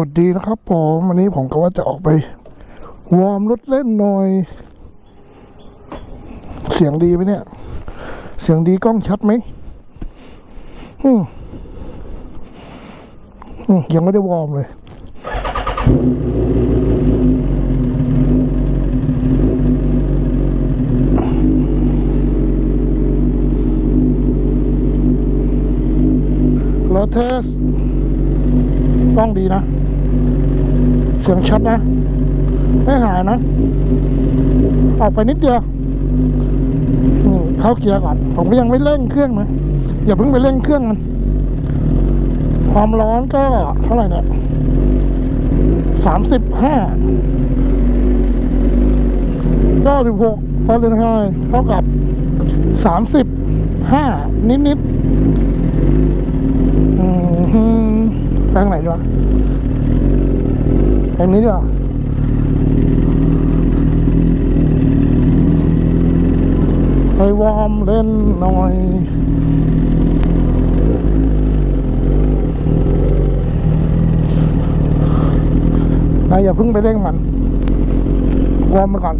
วัสดีนะครับผมวันนี้ผมก็ว่าจะออกไป วอร์มรถเล่นหน่อย เสียงดีไหมเนี่ย เสียงดีกล้องชัดไหมอืมอืมยังไม่ได้วอร์มเลยรถเทสกล้องดีนะ เสียงชัดนะ ไม่หายนะ ออกไปนิดเดียวเข้าเกียร์ก่อน ผมก็ยังไม่เร่งเครื่องนะ อย่าเพิ่งไปเร่งเครื่องมัน ความร้อนก็เท่าไหร่เนี่ยสามสิบห้าเก้าสิบหกฟาเรนไฮต์เท่ากับสามสิบห้านิดๆอืมแปลงไหนดีวะ ทางนี้ดีกว่าไปวอร์มเล่นหน่อยนายอย่าเพิ่งไปเร่งมันวอร์มไปก่อน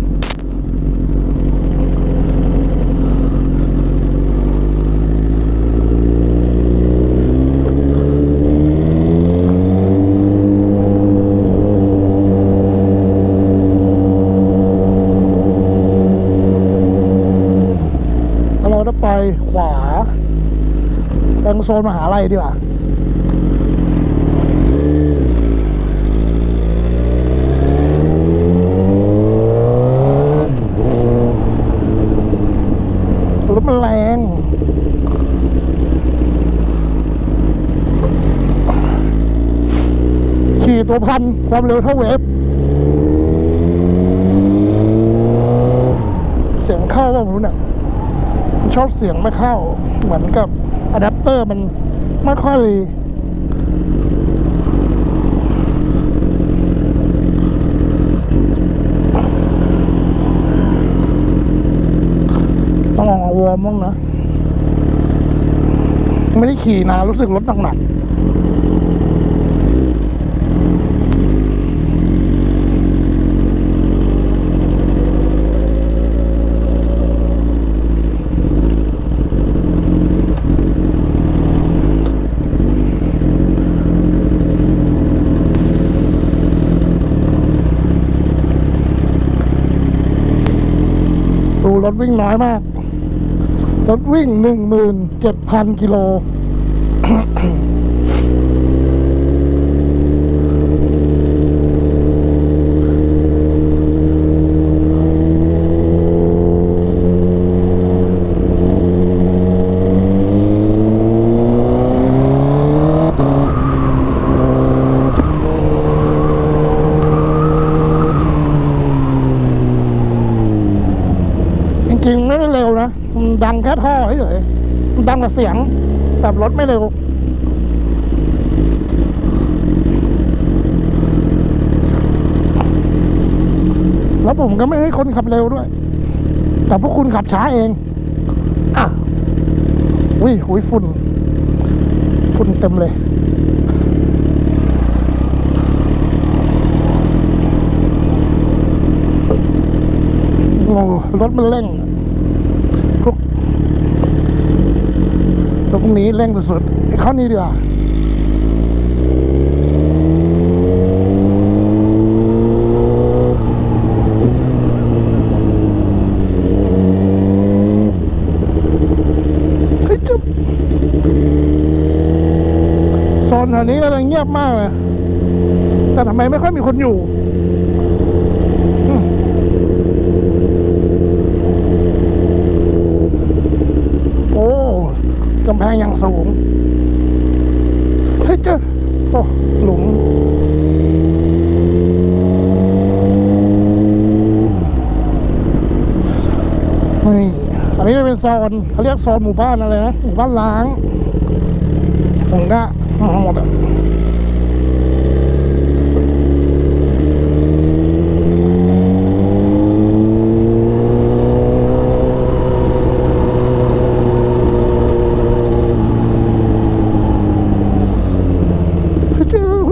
แล้วเราจะไป ขวาตรงโซนมหาลัยดีกว่ารถมันแรงขี่ตัวพันความเร็วเท่าเวฟเสียงเข้าว่าผมรู้เนี่ย ชอบเสียงไม่เข้า เหมือนกับอะแดปเตอร์มันไม่ค่อยต้องออกวอร์มบ้างนะ ไม่ได้ขี่นานรู้สึกรถหนักๆ ถวิ่งน้อยมาก รถวิ่งหนึ่งหมื่นเจ็ดพันกิโล จริงๆไม่ได้เร็วนะ มันดังแค่ท่อเฉย ๆมันดังแต่เสียง แต่รถไม่เร็วแล้วผมก็ไม่ให้คนขับเร็วด้วย แต่พวกคุณขับช้าเอง อะอุ้ยหุยฝุ่น ฝุ่นเต็มเลย โอ้รถมันเร่งพวกรถ พวกนี้เร่งสุดๆไอ้ข้อนี้ดีกว่าเฮ้ยจุ๊บโซนแถวนี้อะไรเงียบมากเลยแต่ทำไมไม่ค่อยมีคนอยู่ โอ้กำแพงอย่าง สูง เฮ้ยเจ้าโอ้หลุมนี่อันนี้เป็นโซนเขาเรียกโซนหมู่บ้านอะไรนะหมู่บ้านล้างผมก็เอาหมดอะเฮ้ยเจ้า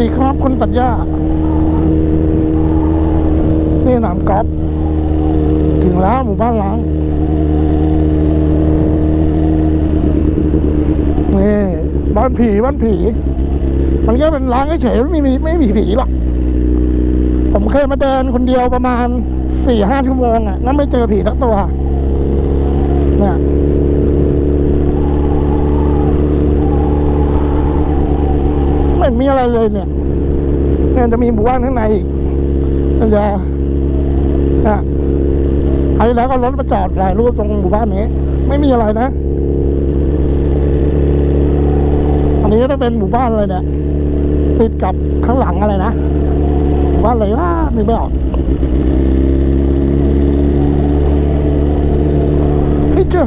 ดีครับคุณตัดหญ้า นี่สนามกอล์ฟถึงแล้วหมู่บ้านล้าง นี่ บ้านผีบ้านผี มันก็เป็นล้างเฉยไม่มีไม่มีผีหรอก ผมเคยมาเดินคนเดียวประมาณสี่ห้าชั่วโมงอะแล้วไม่เจอผีทักตัว เนี่ย ไม่เห็นมีอะไรเลยเนี่ยเนี่ยจะมีหมู่บ้านข้างในอีกมันจะอะครแล้วก็รถมาจอดถ่ายรูปตรงหมู่บ้านนี้ ไม่มีอะไรนะ อันนี้ก็จะเป็นหมู่บ้านเลยเนี่ยติดกับข้างหลังอะไรนะหมู่บ้านอะไรวะนึกไม่ออกเฮ้ยเจ้า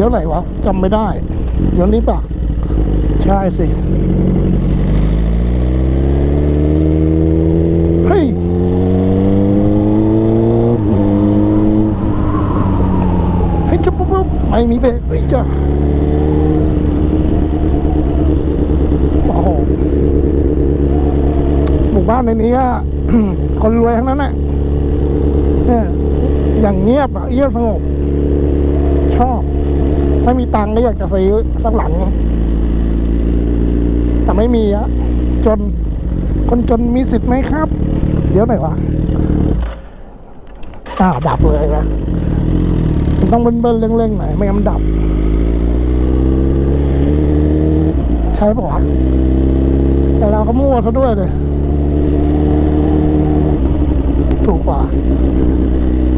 เดี๋ยวไหนวะจำไม่ได้เดี๋ยวนี้ปะใช่สิ เฮ้ย เฮ้ยจะปุ๊บปุ๊บไม่มีเบรกเฮ้ยจ้ะโอ้โหหมู่บ้านในนี้อะคนรวยทั้งนั้นแหละเนี่ยอย่างเงียบอะเงียบสงบ ถ้ามีตังค์ก็อยากจะซื้อสักหลังแต่ไม่มีอะจน คนจนมีสิทธิ์ไหมครับ เดี๋ยวหน่อยวะอ้าวดับเลยนะต้องเบิ้ลๆเร่งๆหน่อยไม่งั้นมันดับ ใช่ปะวะแต่เราก็มั่วซะด้วยเลยถูกกว่า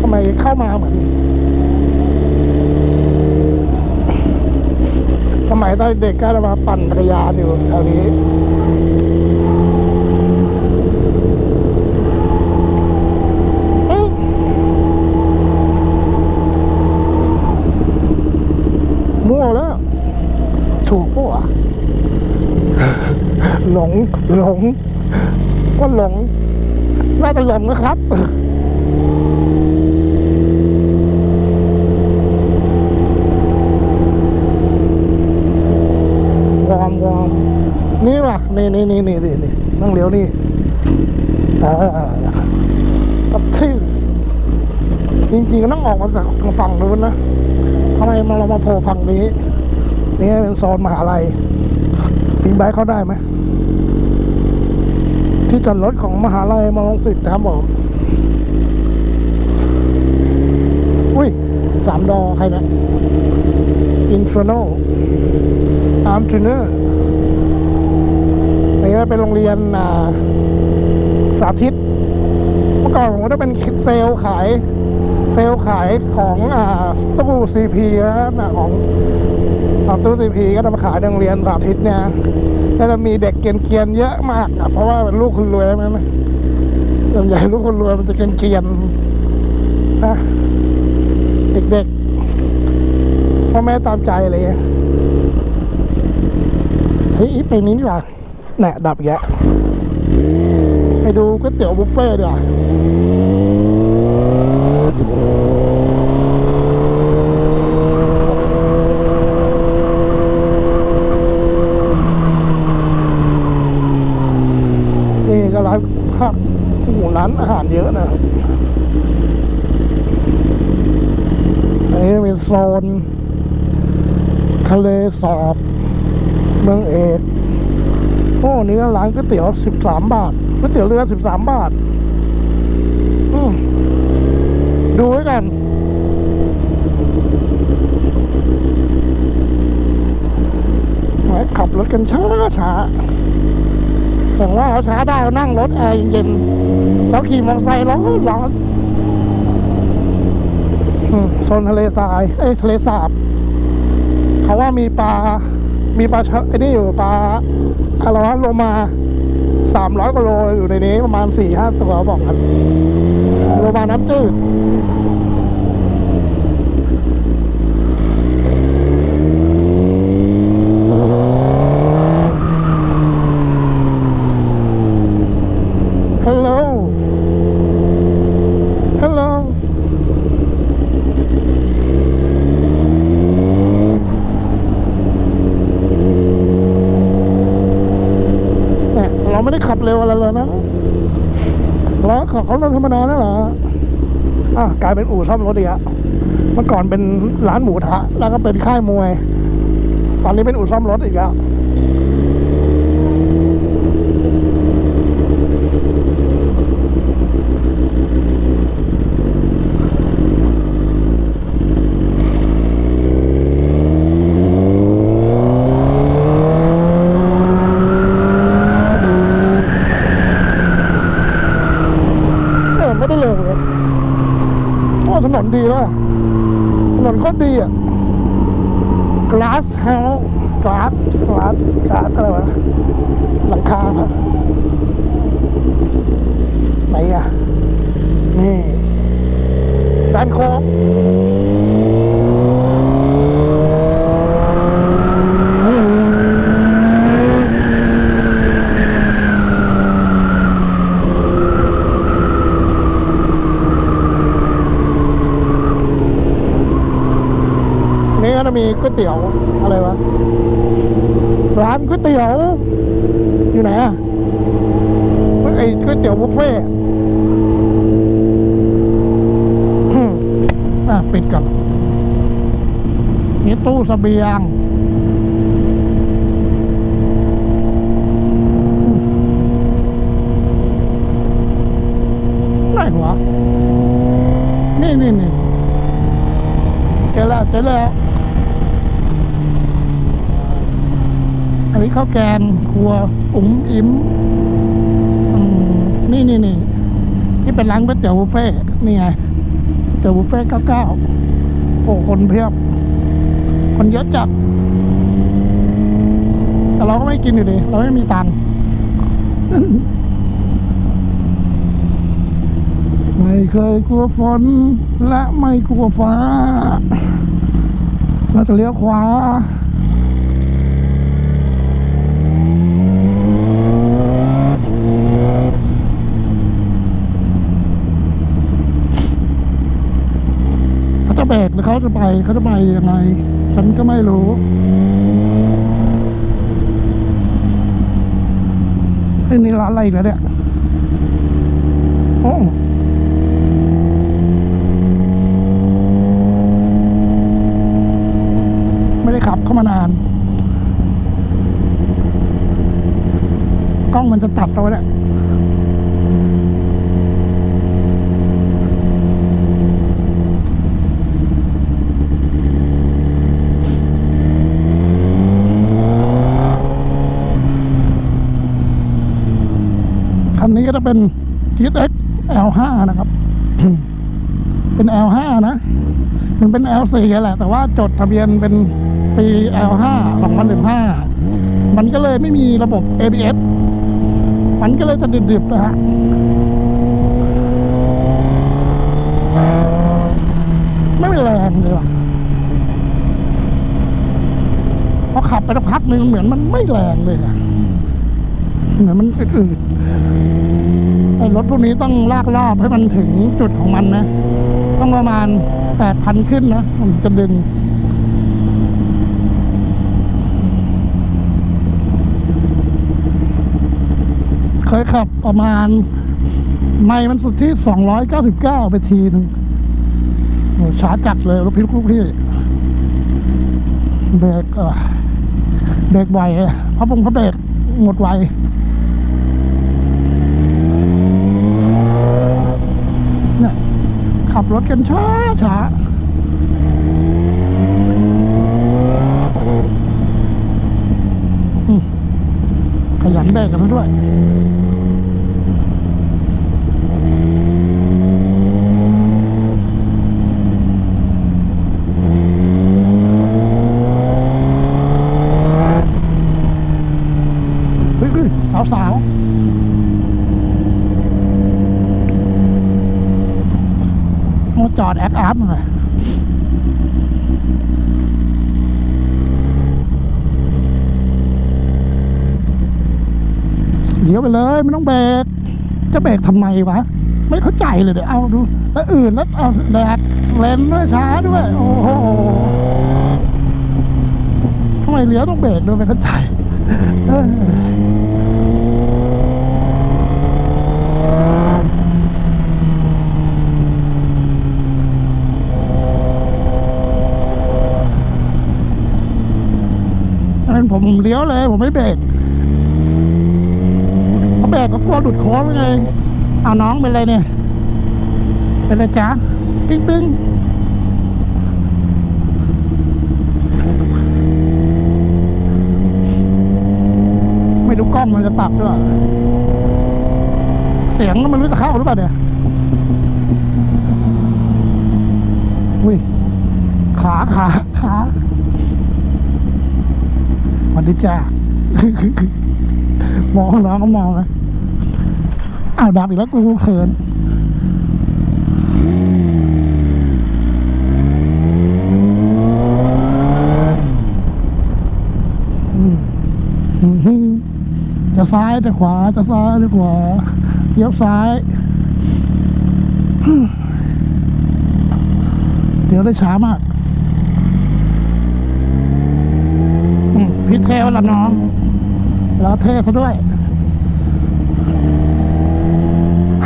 ทำไมเข้ามาเหมือน สมัยตอนเด็กก็จะมาปั่นจักรยานอยู่แถวนี้อืมมั่วแล้ว ถูกปะวะหลงหลง ก็หลง น่าจะหลงนะครับ วอร์มวอร์มนี่ว่ะ นี่นี่นี่นี่นี่นี่ต้องเลี้ยวนี่เออกับที่ จริงๆก็ต้องออกมาจากทางฝั่งนู้นนะทำไมมาเรามาโผล่ฝั่งนี้นี่เป็นโซนมหาลัยปีนไบค์เข้าได้ไหมที่จอดรถของมหาลัยมอลงสิทธิ์นะครับผมอุ้ยสามดอใครนะอินฟ r โนอาร์มจูเนอร์นี่เป็นโรงเรียนอ่าสาธิต เมื่อก่อนผมก็จะเป็นเซลขาย เซลล์ขายของอตู้ซีพีนะของของตู้ซีพีก็จะมาขายในโรงเรียนสาธิตเนี่ยก็จะมีเด็กเกียนๆเยอะมากอะเพราะว่าเป็นลูกคนรวยนั่นนะส่วนใหญ่ลูกคนรวยมันจะเกียนๆนะเด็กๆพ่อแม่ตามใจอะไรเงี้ยเฮ้ยไปนี้ดีกว่าแหนะดับแยะไปดูก๋วยเตี๋ยวบุฟเฟ่ดีกว่า นี่ก็ร้านข้าวโอ้โหร้านอาหารเยอะนะครับอันนี้เป็นโซน ทะเลสาบเมืองเอกโอ้นี่ร้านก๋วยเตี๋ยวสิบสามบาทก๋วยเตี๋ยวเรือสิบสามบาท อืม ดูไว้กันแหมขับรถกันช้าช้าแต่ว่าเราช้าได้เรานั่งรถแอร์เย็นๆแล้วขี่มอเตอร์ไซค์ร้อนร้อนโซนทะเลทรายเอ้ทะเลสาบเขาว่ามีปลา มีปลาชะไอ้นี่อยู่ปลาอะไรวะโลมาสามร้อยกว่าโลอยู่ในนี้ประมาณสี่ห้าตัวบอกกันโลมาน้ำจืด ฮัลโหล ล้อของ เขาเริ่มทำมานาแล้วเหรออะกลายเป็นอู่ซ่อมรถอีกแล้วเมื่อก่อนเป็นร้านหมูทะ แล้วก็เป็นค่ายมวย ตอนนี้เป็นอู่ซ่อมรถอีกแล้ว เออไม่ได้เร็วเลยโอ้ถ นดีแล้วถนนโคตรดีอะ glass house glass glass glass อะไรวะหลังคาครับไหนอะนี่ด้านโค้งนี่ ก๋วยเตี๋ยว อะไรวะ ร้านก๋วยเตี๋ยว อยู่ไหนอะไอ้ก๋วยเตี๋ยวบุฟเฟ่ต์อืมอะปิดก่อนนี่ตู้เสบียงไหนวะนี่นี่นี่เจอแล้วเจอแล้ว อันนี้ ข้าวแกงครัวอุ๋มอิ๋มนี่นี่นี่ที่เป็นร้านก๋วยเตี๋ยวบุฟเฟ่นี่ไงเตี๋ยวบุฟเฟ่เก้าเก้าโอ้คนเพียบ คนเยอะจัด แต่เราก็ไม่กินอยู่ดี เราไม่มีตังค์ไม่เคยกลัวฝน และไม่กลัวฟ้า เราจะเลี้ยวขวา เขาจะไปเขาจะไปยังไง ฉันก็ไม่รู้ไอ้นี่ร้านอะไรแล้วเนี่ยโอ้ไม่ได้ขับเข้ามานาน กล้องมันจะตัดเอาไว้เนี่ย คันนี้ ก็จะเป็น GX L5 นะครับ เป็น L5 นะ มันเป็น L4 แหละ แต่ว่าจดทะเบียนเป็นปี L5 2015 มันก็เลยไม่มีระบบ ABS มันก็เลยจะดิบๆนะฮะไม่มีแรงเลยว่ะพอขับไปสักพักหนึ่งเหมือนมันไม่แรงเลยอะเหมือนมันอืดๆ ไอ้รถพวกนี้ต้องลากรอบให้มันถึงจุดของมันนะ ต้องประมาณแปดพันขึ้นนะมันจะดึงเคยขับประมาณ ไม่มันสุดที่สองร้อยเก้าสิบเก้าไปทีหนึ่งโหช้าจัดเลยรถพี่ลูกพี่เบรกเบรกไวเลยเพราะผมเขาเบรกหมดไว เนี่ย ขับรถกันช้าช้าขยันแบกกันด้วย เลยไม่ต้องเบรกจะเบรกทำไมวะ ไม่เข้าใจเลยเดี๋ยวเอาดู แล้วอื่นแล้วเอาแดดเลนด้วยช้าด้วย โอ้โหทำไมเลี้ยวต้องเบรกด้วยไม่เข้าใจผมเลี้ยวเลย ผมไม่เบรก เบรกก็กลัวหลุดโค้งไง เอาน้องเป็นไรเนี่ย เป็นไรจ๊ะปิ้งปิ้งไม่รู้กล้องมันจะตัดด้วย เสียงมันรู้จะเข้าหรือเปล่าเนี่ย อุ้ย ขาขาขาวัสดีจ้ามองน้องก็มองนะ อ้าวดับอีกแล้วกูเขินอืมอืมฮึจะซ้ายจะขวาจะซ้ายจะขวาเลี้ยวซ้ายเดี๋ยวได้ช้ามากพี่เทวละน้อง แล้วเทซะด้วย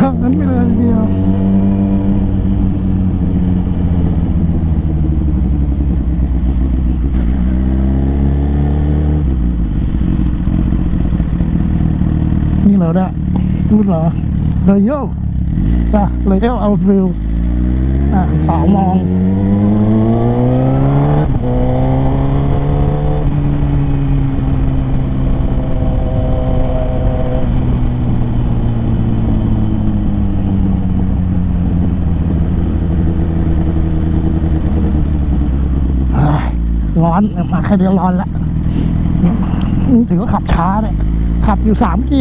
ฮะงั้นไม่เลยทีเดียวนี่เหรอเนี่ยรูดเหรอเลยโยจ้ะเลยเอลเอาฟิลอะสาวมอง เฮ้ยร้ อนมาแค่เดียวร้อนละถือว่าขับช้าเลยขับอยู่สามกิ